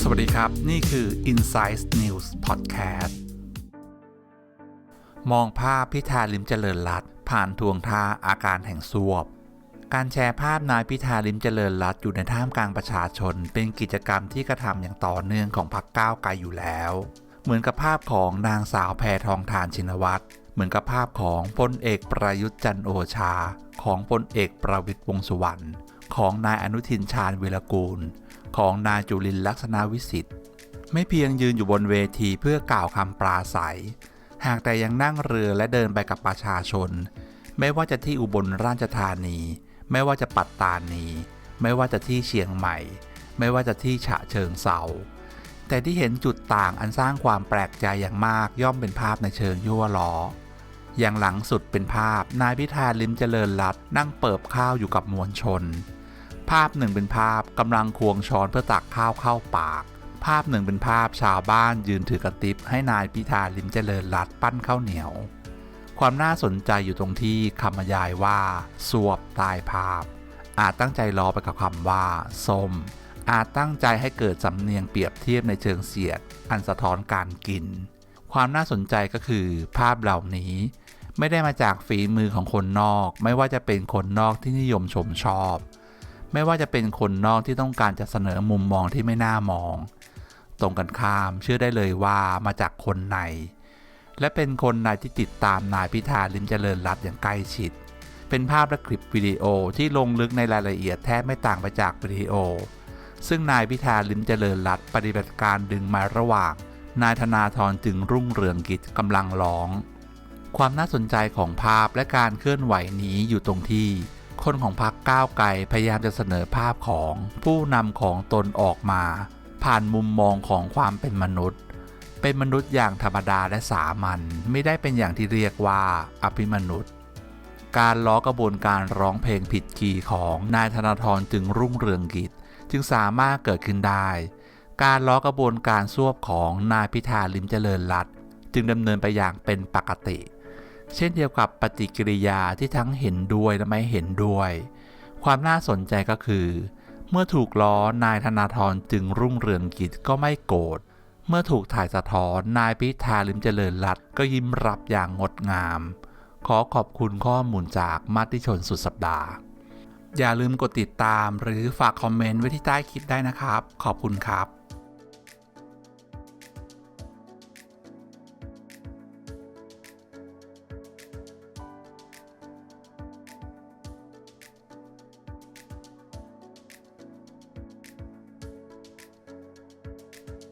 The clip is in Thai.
สวัสดีครับ นี่คือ Insight News Podcast มองภาพพิธาลิมเจริญรัตผ่านทวงท่าอาการแห่งสวบ การแชร์ภาพนายพิธาลิมเจริญรัตอยู่ในท่ามกลางประชาชน เป็นกิจกรรมที่กระทำอย่างต่อเนื่องของพรรคก้าวไกลอยู่แล้ว เหมือนกับภาพของนางสาวแพทองทานชินวัตร เหมือนกับภาพของพลเอกประยุทธ์จันโอชา ของพลเอกประวิตรวงษ์สุวรรณของนายอนุทินชาญวิรกูล ของนายจุลินลักษณะวิสิทธิ์ไม่เพียงยืนอยู่บนเวทีเพื่อกล่าวคำปราศัย หากแต่ยังนั่งเรือและเดินไปกับประชาชน ไม่ว่าจะที่อุบลราชธานี ไม่ว่าจะปัตตานี ไม่ว่าจะที่เชียงใหม่ ไม่ว่าจะที่ฉะเชิงเซาแต่ที่เห็นจุดต่างอันสร้างความแปลกใจอย่างมากย่อมเป็นภาพในเชิงยั่วล้อ อย่างหลังสุดเป็นภาพนายพิธาลิมเจริญรัตนั่งเปิบข้าวอยู่กับมวลชน ภาพหนึ่งเป็นภาพกำลังควงช้อนเพื่อตักข้าวเข้าปาก ภาพหนึ่งเป็นภาพชาวบ้านยืนถือกระติบให้นายพิธาลิมเจริญรัตปั้นข้าวเหนียว ความน่าสนใจอยู่ตรงที่คำบรรยายว่า สวบตายภาพ อาจตั้งใจล้อไปกับคำว่าส้มอาจตั้งใจให้เกิดสำเนียงเปรียบเทียบในเชิงเสียด อันสะท้อนการกิน ความน่าสนใจก็คือภาพเหล่านี้ ไม่ได้มาจากฝีมือของคนนอก ไม่ว่าจะเป็นคนนอกที่นิยมชมชอบ ไม่ว่าจะเป็นคนนอกที่ต้องการจะเสนอมุมมองที่ไม่น่ามอง ตรงกันข้ามเชื่อได้เลยว่ามาจากคนใน และเป็นคนในที่ติดตามนายพิธาลิมเจริญรัตอย่างใกล้ชิด เป็นภาพและคลิปวิดีโอที่ลงลึกในรายละเอียดแทบไม่ต่างไปจากวิดีโอ ซึ่งนายพิธาลิมเจริญรัตปฏิบัติการดึงมาระหว่าง นายธนาธรจึงรุ่งเรืองกิจกำลังร้อง ความน่าสนใจของภาพและการเคลื่อนไหวนี้อยู่ตรงที่ คนของพรรคก้าวไกลพยายามจะเสนอภาพของผู้นำของตนออกมา ผ่านมุมมองของความเป็นมนุษย์ เป็นมนุษย์อย่างธรรมดาและสามัญไม่ได้เป็นอย่างที่เรียกว่าอภิมนุษย์ การล้อกระบวนการร้องเพลงผิดคีย์ของนายธนาธรจึงรุ่งเรืองกิจจึงสามารถเกิดขึ้นได้ การล้อกระบวนการสวบของนายพิธาลิมเจริญรัตจึงดำเนินไปอย่างเป็นปกติ เช่นเดียวกับปฏิกิริยาที่ทั้งเห็นด้วยและไม่เห็นด้วย ความน่าสนใจก็คือ เมื่อถูกล้อนายธนาธรจึงรุ่งเรืองกิจก็ไม่โกรธเมื่อถูกถ่ายสะท้อนนายพิธาลิมเจริญรัตก็ยิ้มรับอย่างงดงาม ขอขอบคุณข้อมูลจากมัติชนสุดสัปดาห์ อย่าลืมกดติดตามหรือฝากคอมเมนต์ไว้ที่ใต้คลิปได้นะครับ ขอบคุณครับ